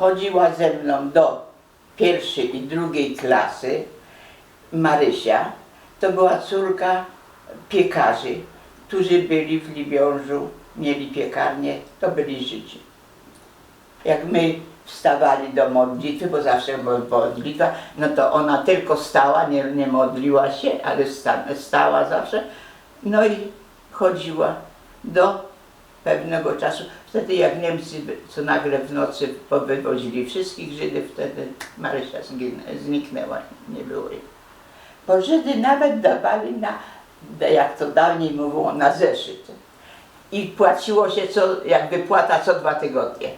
chodziła ze mną do pierwszej i drugiej klasy Marysia. To była córka piekarzy, którzy byli w Libiążu, mieli piekarnię, to byli Żydzi. Jak my wstawali do modlitwy, bo zawsze była modlitwa, no to ona tylko stała, nie, nie modliła się, ale sta, stała zawsze. No i chodziła do pewnego czasu. Wtedy jak Niemcy, co nagle w nocy powywozili wszystkich Żydów, wtedy Marysia zniknęła, nie było jej. Bo Żydy nawet dawali na, jak to dawniej mówiło, na zeszyt. I płaciło się co, jak wypłata co dwa tygodnie.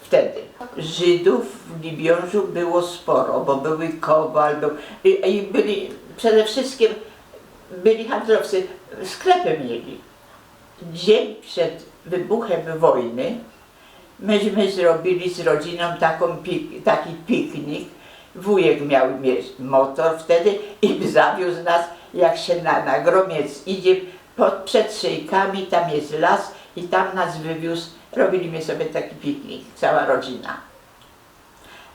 Wtedy. Żydów w Libiążu było sporo, bo były Kowal, był, i, i byli, przede wszystkim byli handlowcy, sklepy mieli. Dzień przed wybuchem wojny myśmy zrobili z rodziną taki piknik. Wujek miał motor wtedy i zawiózł nas, jak się na, na gromiec idzie, pod, przed Szyjkami, tam jest las i tam nas wywiózł. Robiliśmy sobie taki piknik, cała rodzina.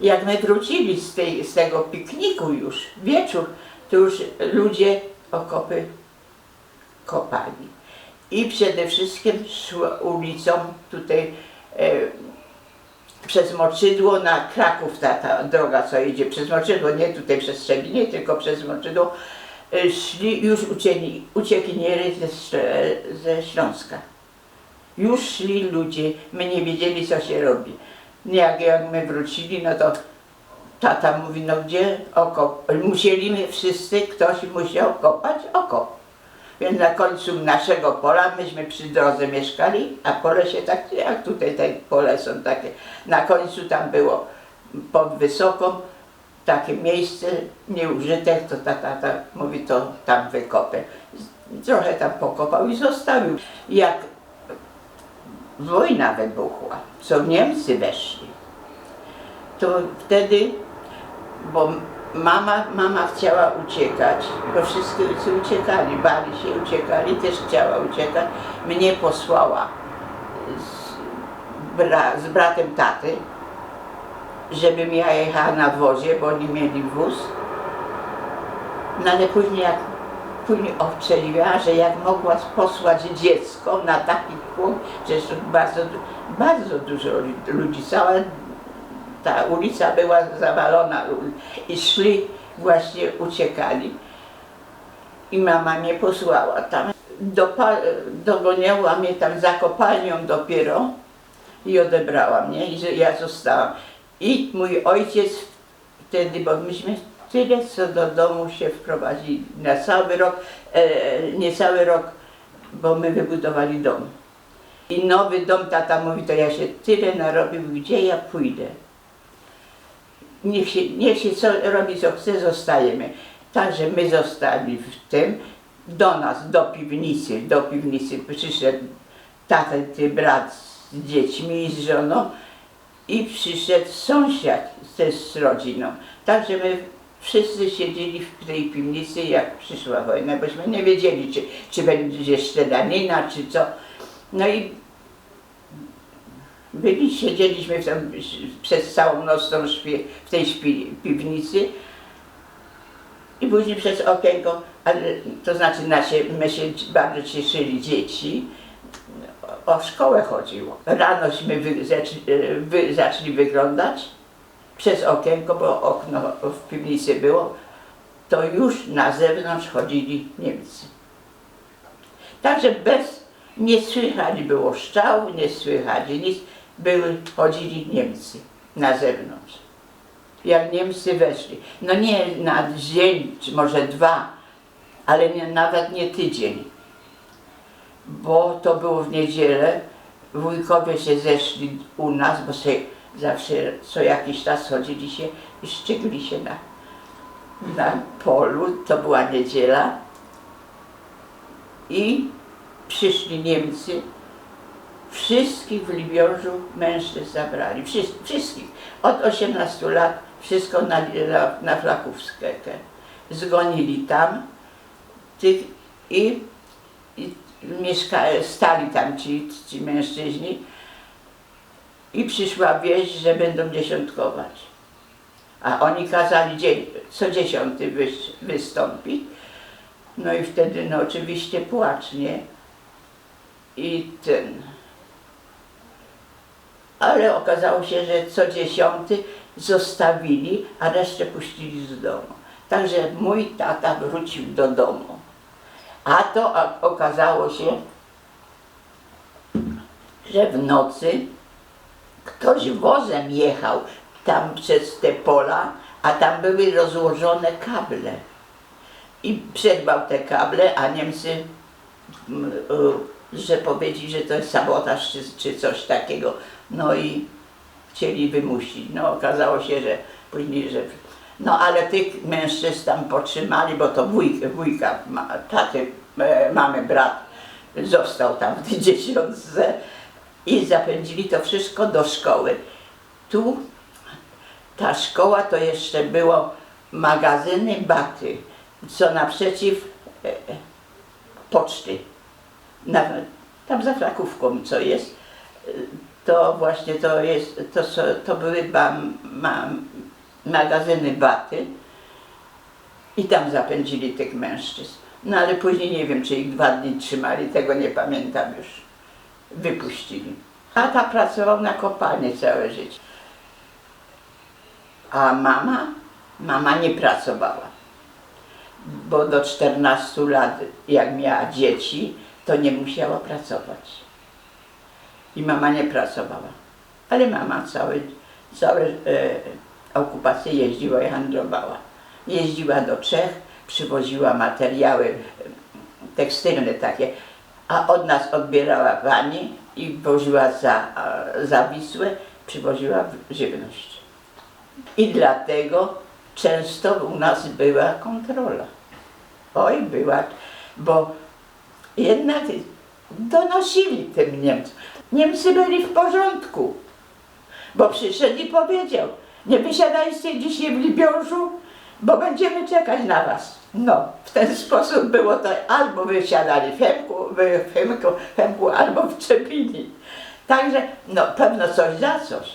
Jak my wrócili z, tej, z tego pikniku już, wieczór, to już ludzie okopy kopali. I przede wszystkim szła ulicą tutaj e, przez Moczydło na Kraków, ta, ta droga co idzie przez Moczydło, nie tutaj przez Trzebinie, tylko przez Moczydło, e, szli już ucieni, uciekinierzy ze, ze Śląska. Już szli ludzie, my nie wiedzieli co się robi. Jak, jak my wrócili, no to tata mówi, no gdzie okop? Musieliśmy wszyscy, ktoś musiał kopać okop. Więc na końcu naszego pola, myśmy przy drodze mieszkali, a pole się tak, jak tutaj te pole są takie. Na końcu tam było pod wysoką takie miejsce nieużyte, to tata ta, mówi, to tam wykopę. Trochę tam pokopał i zostawił. Jak wojna wybuchła, co Niemcy weszli, to wtedy, bo mama, mama chciała uciekać, bo wszyscy uciekali, bali się, uciekali, też chciała uciekać. Mnie posłała z, bra, z bratem taty, żebym ja jechała na wozie, bo oni mieli wóz. No ale później jak później obczeliła, że jak mogła posłać dziecko na taki punkt, przecież bardzo, bardzo dużo ludzi, cała ta ulica była zawalona i szli, właśnie uciekali. I mama mnie posłała tam. Dopa- dogoniała mnie tam za kopalnią dopiero i odebrała mnie i że ja zostałam. I mój ojciec wtedy, bo myśmy tyle co do domu się wprowadzili na cały rok, e, nie cały rok, bo my wybudowali dom. I nowy dom tata mówi, to ja się tyle narobił, gdzie ja pójdę. Niech się, niech się co robi, co chce, zostajemy. Także my zostali w tym, do nas, do piwnicy, do piwnicy przyszedł tata, ty brat z dziećmi i z żoną i przyszedł sąsiad też z rodziną. Także my wszyscy siedzieli w tej piwnicy, jak przyszła wojna, bośmy nie wiedzieli, czy, czy będzie strzelanina, czy co. No i byli, siedzieliśmy tam, przez całą noc śpi, w tej piwnicy i później przez okienko, ale to znaczy nasze, my się bardzo cieszyli dzieci, o szkołę chodziło. Ranośmy wy, zaczęli, wy, zaczęli wyglądać przez okienko, bo okno w piwnicy było, to już na zewnątrz chodzili Niemcy. Także bez, nie słychać było szczał, nie słychać nic, były, chodzili Niemcy na zewnątrz. Jak Niemcy weszli, no nie na dzień, czy może dwa, ale nie, nawet nie tydzień, bo to było w niedzielę, wujkowie się zeszli u nas, bo sobie zawsze co jakiś czas chodzili się i szczegli się na, na polu, to była niedziela. I przyszli Niemcy, wszystkich w Libiążu mężczyzn zabrali, Wszys- wszystkich, od 18 lat, wszystko na, na, na. Zgonili tam tych i, i mieszka, stali tam ci, ci mężczyźni i przyszła wieść, że będą dziesiątkować. A oni kazali dzień, co dziesiąty wys- wystąpić. No i wtedy no oczywiście płacz, nie? I ten. Ale okazało się, że co dziesiąty zostawili, a resztę puścili z domu. Także mój tata wrócił do domu. A to okazało się, że w nocy ktoś wozem jechał tam przez te pola, a tam były rozłożone kable. I przerwał te kable, a Niemcy, mm, y, że powiedzieli, że to jest sabotaż czy, czy coś takiego. No i chcieli wymusić. No okazało się, że później, że... No ale tych mężczyzn tam potrzymali, bo to wujk, wujka, ma, taty, e, mamy brat, został tam w tej dziesiątce i zapędzili to wszystko do szkoły. Tu ta szkoła to jeszcze było magazyny Baty, co naprzeciw e, poczty. Tam za Krakówką co jest, to właśnie to jest, to, to były ba, ma, magazyny Baty i tam zapędzili tych mężczyzn. No ale później nie wiem, czy ich dwa dni trzymali, tego nie pamiętam już. Wypuścili. Tata pracował na kopalni całe życie. A mama? Mama nie pracowała. Bo do 14 lat, jak miała dzieci, to nie musiała pracować. I mama nie pracowała. Ale mama całe, całe e, jeździła i handlowała. Jeździła do Czech, przywoziła materiały e, tekstylne takie, a od nas odbierała pani i woziła za, za Wisłę, przywoziła żywność. I dlatego często u nas była kontrola. Oj, była, bo jednak donosili tym Niemcom. Niemcy byli w porządku, bo przyszedł i powiedział, nie wysiadajcie dzisiaj w Libiążu, bo będziemy czekać na was. No, w ten sposób było to, albo wysiadali w Chemku, w Chemku albo w Czepini. Także, no pewno coś za coś.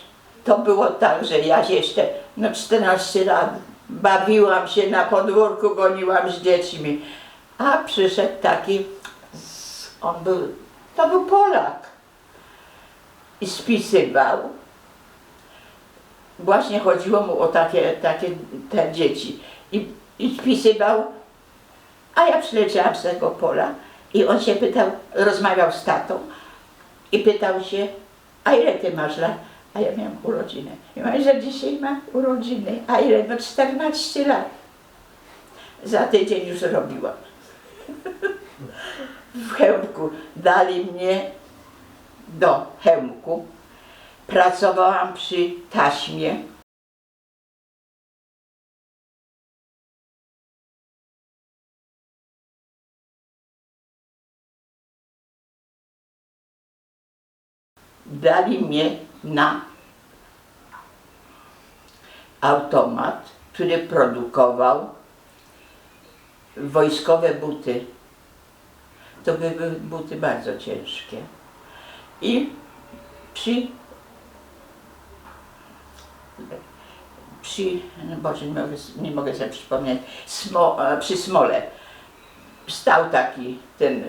To było tak, że ja jeszcze, no 14 lat, bawiłam się na podwórku, goniłam z dziećmi. A przyszedł taki, on był, to był Polak. I spisywał. Właśnie chodziło mu o takie, takie te dzieci. I, I spisywał, a ja przyleciałam z tego pola i on się pytał, rozmawiał z tatą i pytał się, a ile ty masz lat? A ja miałam urodziny. I mówię, że dzisiaj mam urodziny. A ile? No 14 lat. Za tydzień już robiłam. W Chełmku dali mnie do Chełmku. Pracowałam przy taśmie. Dali mnie na automat, który produkował wojskowe buty. To były buty bardzo ciężkie. I przy przy, no Boże, nie mogę, nie mogę sobie przypomnieć, smo, e, przy smole stał taki ten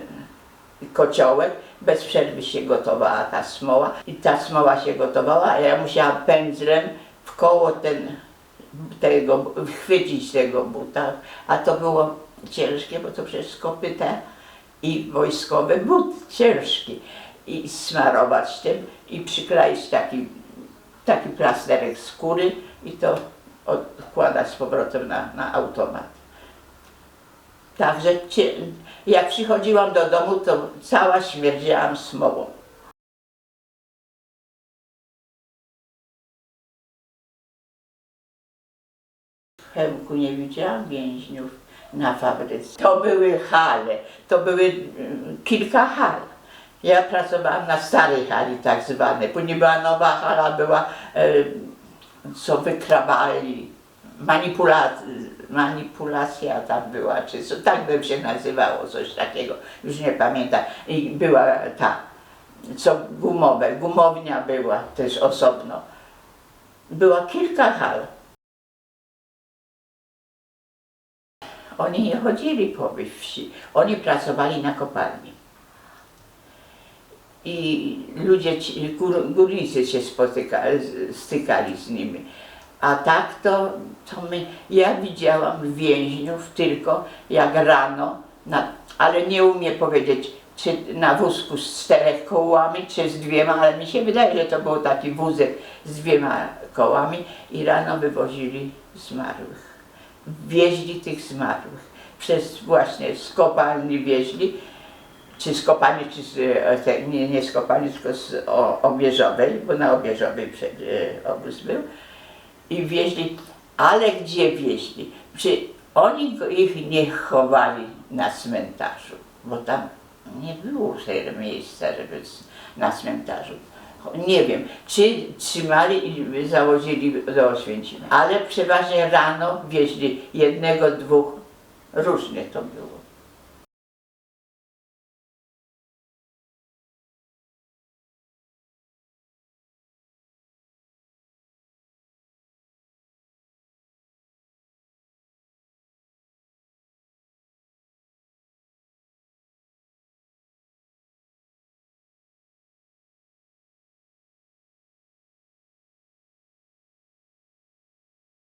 kociołek, bez przerwy się gotowała ta smoła i ta smoła się gotowała, a ja musiałam pędzlem w koło ten, tego, chwycić tego buta, a to było ciężkie, bo to przecież kopyta i wojskowy but ciężki i smarować tym i przykleić taki, taki plasterek skóry i to odkładać z powrotem na, na automat. Także jak przychodziłam do domu, to cała śmierdziałam smołą. W nie widziałam więźniów na fabryce. To były hale, to były mm, kilka hal. Ja pracowałam na starej hali tak zwanej, później była nowa hala, była e, co wykrawali, manipula, manipulacja tam była, czy co, tak by się nazywało, coś takiego, już nie pamiętam. I była ta co gumowe. Gumownia była też osobno. Było kilka hal. Oni nie chodzili po wsi, oni pracowali na kopalni. I ludzie, górnicy się spotyka, stykali z nimi. A tak to, to my, ja widziałam więźniów tylko jak rano, na, ale nie umiem powiedzieć, czy na wózku z czterech kołami, czy z dwiema, ale mi się wydaje, że to był taki wózek z dwiema kołami i rano wywozili zmarłych. Wieźli tych zmarłych. Przez właśnie z kopalni wieźli, czy z kopalni, czy z, e, nie, nie z kopalni, tylko z o, bo na obieżowej przed, e, obóz był. I wieźli, ale gdzie wieźli? Czy oni ich nie chowali na cmentarzu? Bo tam nie było miejsca, żeby na cmentarzu. Nie wiem, czy trzymali i założyli do Oświęcimia. Ale przeważnie rano wieźli jednego, dwóch, różnie to było.